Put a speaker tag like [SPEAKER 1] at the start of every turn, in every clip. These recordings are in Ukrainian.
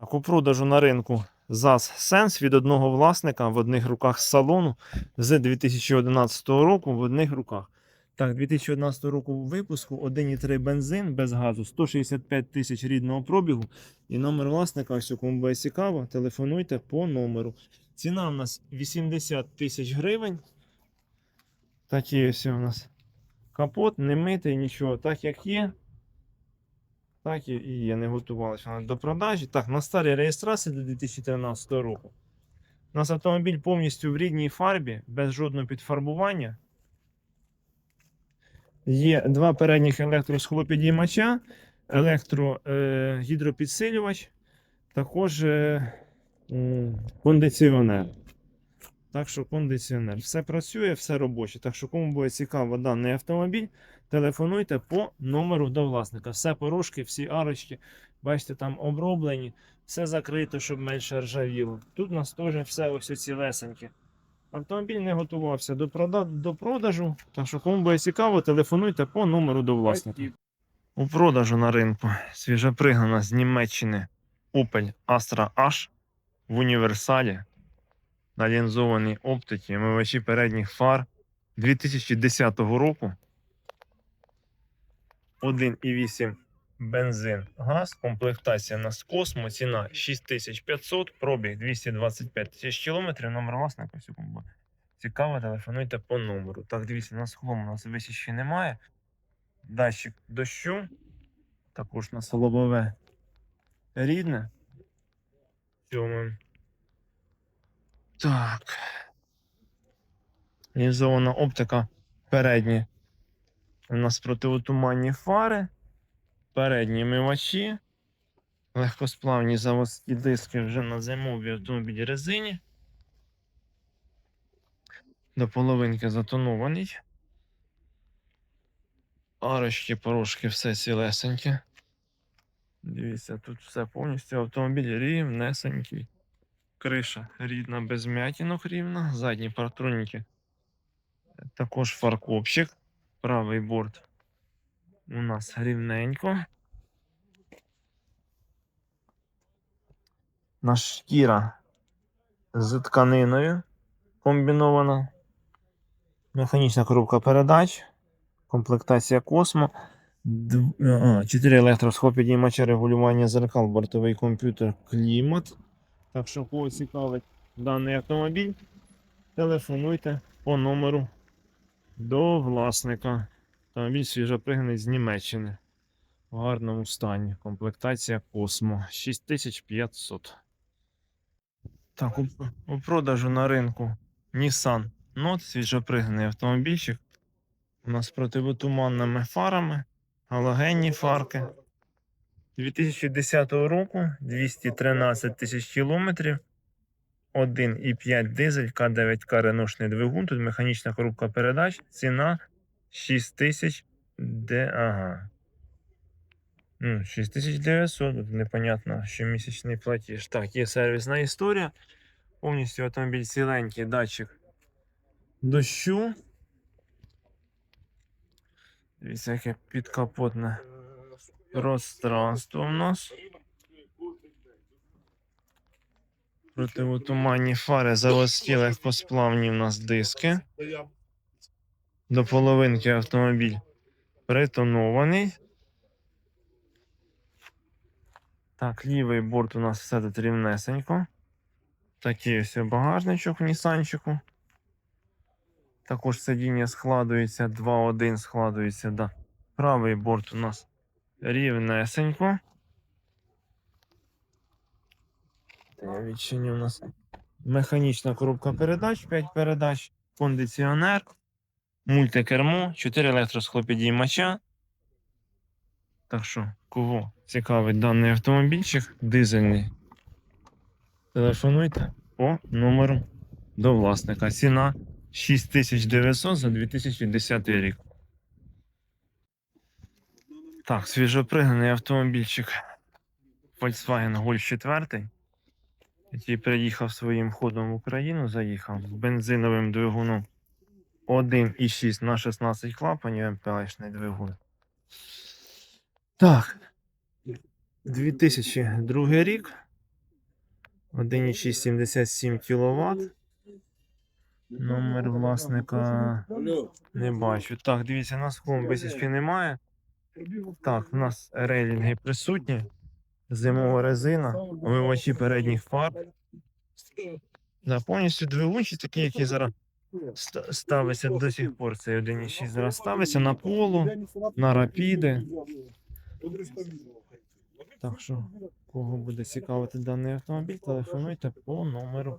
[SPEAKER 1] Так, у на ринку ЗАЗ Сенс від одного власника в одних руках з салону з 2011 року в одних руках. Так, 2011 року випуску 1,3 бензин без газу, 165 тисяч рідного пробігу. І номер власника, якщо кому буде цікаво, телефонуйте по номеру. Ціна у нас 80 тисяч гривень. Такі ось у нас капот, не митий, нічого. Так як є, так і є, не готувалася вона до продажі. Так, на старій реєстрації до 2013 року. У нас автомобіль повністю в рідній фарбі, без жодного підфарбування. Є два передніх електросхлопідіймача, електрогідропідсилювач, також е, кондиціонер. Так що кондиціонер. Все працює, все робоче. Так що, кому буде цікаво даний автомобіль, телефонуйте по номеру до власника. Все порожки, всі арочки, бачите, там оброблені, все закрито, щоб менше ржавіло. Тут у нас теж все ось цілесеньке. Автомобіль не готувався до, до продажу. Так що, кому буде цікаво, телефонуйте по номеру до власника. У продажу на ринку свіжопригнана з Німеччини Opel Astra H в універсалі на лінзованій оптиці, омивачі передніх фар 2010 року. 1,8 бензин, газ, комплектація на Космо, ціна 6500, пробіг 225 тисяч кілометрів, номер власника, секунду. Цікаво, телефонуйте по номеру. Так, дивіться, на схлому у нас висічки немає. Датчик дощу, також на лобове рідне. Сьомим. Так. Лінзована оптика передні. У нас противотуманні фари, передні мивачі, легкосплавні заводські диски вже на зимовій автомобілі резині. До половинки затонований. Арочки, порошки, все цілесеньке. Дивіться, тут все повністю автомобіль рівнесенький. Криша рідна, без м'ятінок рівна, задні партроніки. Також фаркопчик. Правий борт у нас рівненько. Наша шкіра з тканиною комбінована. Механічна коробка передач. Комплектація Космо. 4 електросхопідіймача регулювання зеркал, бортовий комп'ютер, клімат. Так що, кого цікавить даний автомобіль, телефонуйте по номеру до власника. Автомобіль свіжопригнаний з Німеччини. В гарному стані. Комплектація Космо 6500. Так, у, у продажу на ринку Nissan Note, свіжопригнаний автомобільчик. У нас противотуманними фарами, галогенні фарки. 2010 року 213 тисяч кілометрів. 1,5 дизель К9К реношний двигун. Тут механічна коробка передач. Ціна 6 тисяч де. Ага. Ну, 6900, тут непонятно, щомісячний платіж. Так, є сервісна історія. Повністю автомобіль ціленький, датчик дощу. Дивіться, яке підкапотне пространство у нас. Противотуманні фари, заводські легкосплавні у нас диски. До половинки автомобіль притонований. Так, лівий борт у нас все тут рівнесенько. Такий ось багажничок в Нісанчику. Також сидіння складується, 2.1 складується, да. Правий борт у нас рівнесенько. Та Відчині у нас механічна коробка передач, 5 передач, кондиціонер, мультикермо, 4 електросхлопідіймача. Так що, кого цікавить даний автомобільчик, дизельний, телефонуйте по номеру до власника. Ціна 6900 за 2010 рік. Так, свіжопригнаний автомобільчик Volkswagen Golf 4, який приїхав своїм ходом в Україну, заїхав з бензиновим двигуном 1,6 на 16 клапанів МПАшний двигун. Так. 2002 рік. 1,677 кВт. Номер власника не бачу. Так, дивіться, у нас BSP немає. Так, у нас рейлінги присутні. Зимова резина, омивачі передніх фар. Да, повністю двигунчик такий, який зараз ста- ставиться до сих пор. Цей 1,6 зараз ставиться на полу, на рапіди. Так що, кого буде цікавити даний автомобіль, телефонуйте по номеру.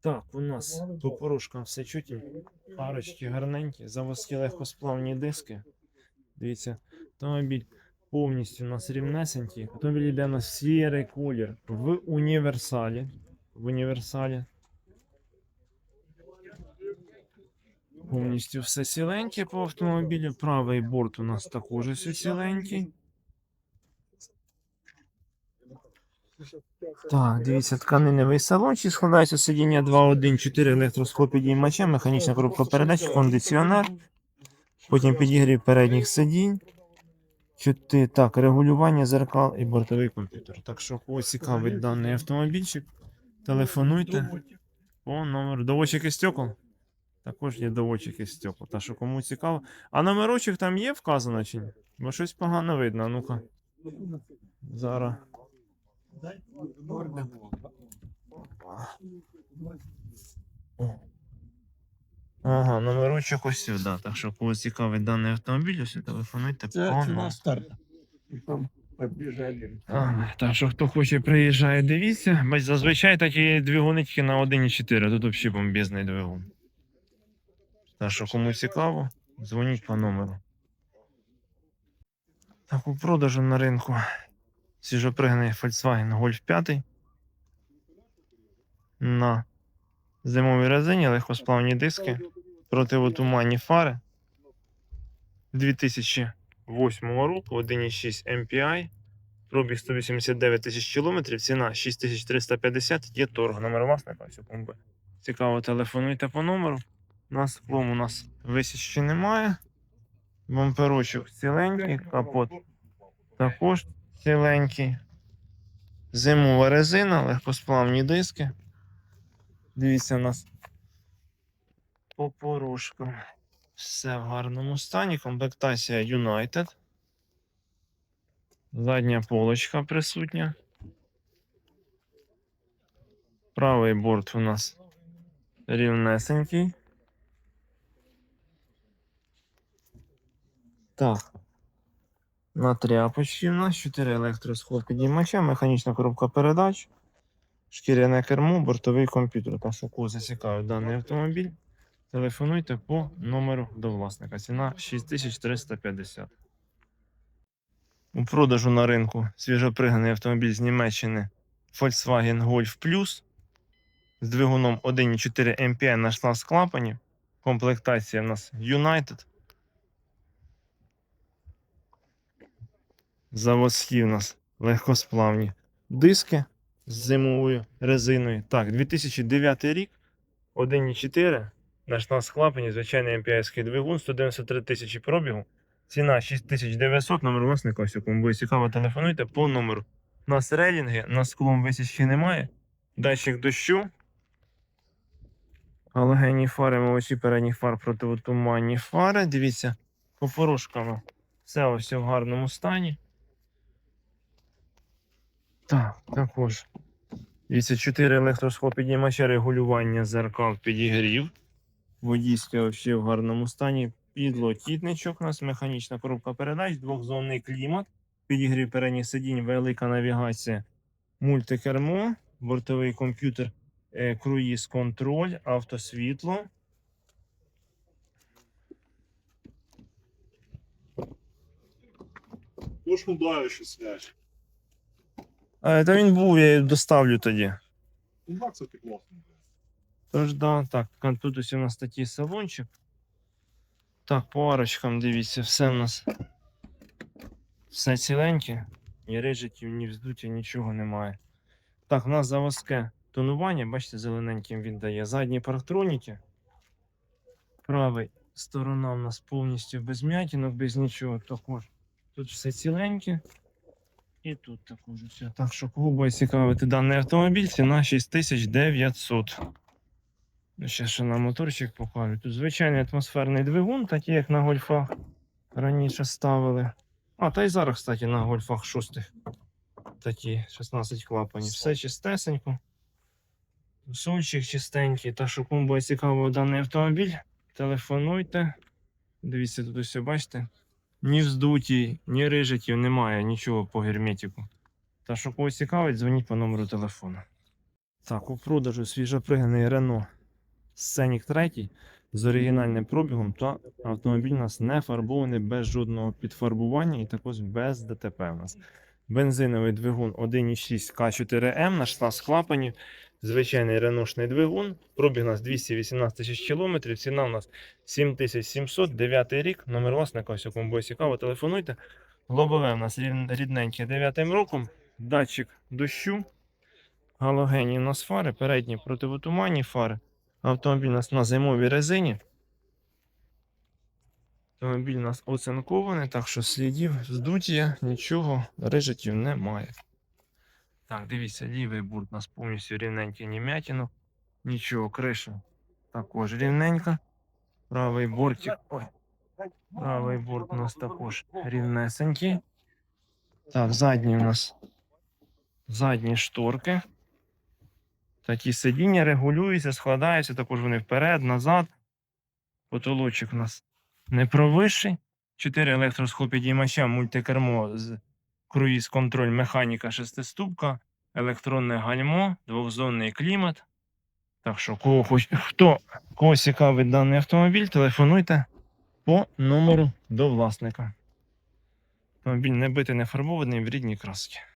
[SPEAKER 1] Так, у нас по порушкам все чуті. Парочки гарненькі, заводські легкосплавні диски. Дивіться, автомобіль повністю у нас рівнесенький. Автомобіль йде на сірий колір в універсалі. В універсалі. Повністю все ціленьке по автомобілю. Правий борт у нас також все ціленький. Так, дивіться, тканиневий салончик складається сидіння 2.1, 4 електросхопідіймача, механічна коробка передач, кондиціонер, потім підігрів передніх сидінь, чути, так, регулювання зеркал і бортовий комп'ютер. Так що, кого цікавить даний автомобільчик, телефонуйте по номеру. Доводчики стекол? Також є доводчики стекол. Та що кому цікаво. А номерочок там є вказано чи ні? Бо щось погано видно. Ну-ка. Зараз. О. Ага, номерочок ось сюди. Так що кого цікавить даний автомобіль, ось телефонуйте по
[SPEAKER 2] старта.
[SPEAKER 1] Ага, так що хто хоче, приїжджає, дивіться. Бач, зазвичай такі двигуни тільки на 1,4, тут взагалі бомбезний двигун. Так що кому цікаво, дзвоніть по номеру. Так, у продажу на ринку свіжопригнаний Volkswagen Golf 5 на зимовій резині, легкосплавні диски, противотуманні фари 2008 року, 1,6 MPI. Пробіг 189 тисяч кілометрів, ціна 6350, є торг, номер власника, все комби. Цікаво, телефонуйте по номеру. Нас хлом у нас висічки немає. Бамперочок ціленький, капот також ціленький. Зимова резина, легкосплавні диски. Дивіться, у нас по порушкам. Все в гарному стані. Комплектація United. Задня полочка присутня. Правий борт у нас рівнесенький. Так. На тряпочці у нас 4 електросход підіймача, механічна коробка передач, шкіряне кермо, бортовий комп'ютер. Так що кого зацікавить даний автомобіль, телефонуйте по номеру до власника. Ціна 6350. У продажу на ринку свіжопригнаний автомобіль з Німеччини Volkswagen Golf Plus з двигуном 1,4 MPI на шланг клапані. Комплектація в нас United. Заводські у нас легкосплавні диски з зимовою резиною. Так, 2009 рік, 1,4 на шланг клапані, звичайний MPI двигун, 193 тисячі пробігу. Ціна 6900, номер власника, ось кому буде цікаво, телефонуйте по номеру. У нас рейлінги, у нас склом висічки немає. Датчик дощу. Галогенні фари, молочі передніх фар, противотуманні фари. Дивіться, по порушкам все ось в гарному стані. Так, також. Дивіться, 4 електросход підіймача регулювання зеркал підігрів. Водійське вообще в гарному стані. Підлокітничок у нас, механічна коробка передач, двохзонний клімат, підігрів передніх сидінь, велика навігація, мультикермо, бортовий комп'ютер, е, круїз контроль, автосвітло.
[SPEAKER 3] Ошмудаючий связь.
[SPEAKER 1] А, та він був, я її доставлю тоді.
[SPEAKER 3] Ну.
[SPEAKER 1] Тож, да, так, тут ось у нас такий салончик. Так, по арочкам дивіться, все у нас все ціленьке. Ні рижиків, ні вздуття, нічого немає. Так, у нас заводське тонування, бачите, зелененьким він дає. Задні парктроніки. Правий сторона у нас повністю без м'ятінок, без нічого також. Тут все ціленьке. І тут також все. Так що, буде цікавити даний автомобіль, ціна 6900. Ну, ще ще на моторчик покажу. Тут звичайний атмосферний двигун, такий як на гольфах раніше ставили. А, та й зараз, кстати, на гольфах шостих. Такі 16 клапанів. Все чистесенько. Сольчик чистенький. Так що кому буде цікаво даний автомобіль, телефонуйте. Дивіться, тут усе бачите. Ні вздуті, ні рижиків немає, нічого по герметику. Та що когось цікавить, дзвоніть по номеру телефону. Так, у продажу свіжопригнаний Renault Scenic 3 з оригінальним пробігом, та автомобіль у нас не фарбований без жодного підфарбування і також без ДТП у нас. Бензиновий двигун 1.6 К4М на 16 клапанів. Звичайний реношний двигун. Пробіг у нас 218 тисяч кілометрів. Ціна у нас 7700, 9 рік. Номер власника, ось кому буде цікаво, телефонуйте. Лобове у нас рідненьке 9 роком. Датчик дощу. Галогенні у нас фари, передні противотуманні фари. Автомобіль у нас на зимовій резині. Автомобіль у нас оцинкований, так що слідів здуття, нічого, рижиків немає. Так, дивіться, лівий борт у нас повністю рівненький німятіну. Нічого, криша також рівненька. Правий бортик. Ой. Правий борт у нас також рівнесенький. Так, задні у нас задні шторки. Такі сидіння регулюються, складаються, також вони вперед, назад. Потолочок у нас не провищий. 4 електросхопідіймача, мультикермо з круїз контроль, механіка шестиступка, електронне гальмо, двохзонний клімат. Так що, кого хоч, хто кого цікавить даний автомобіль, телефонуйте по номеру до власника. Автомобіль не битий, не фарбований в рідній краски.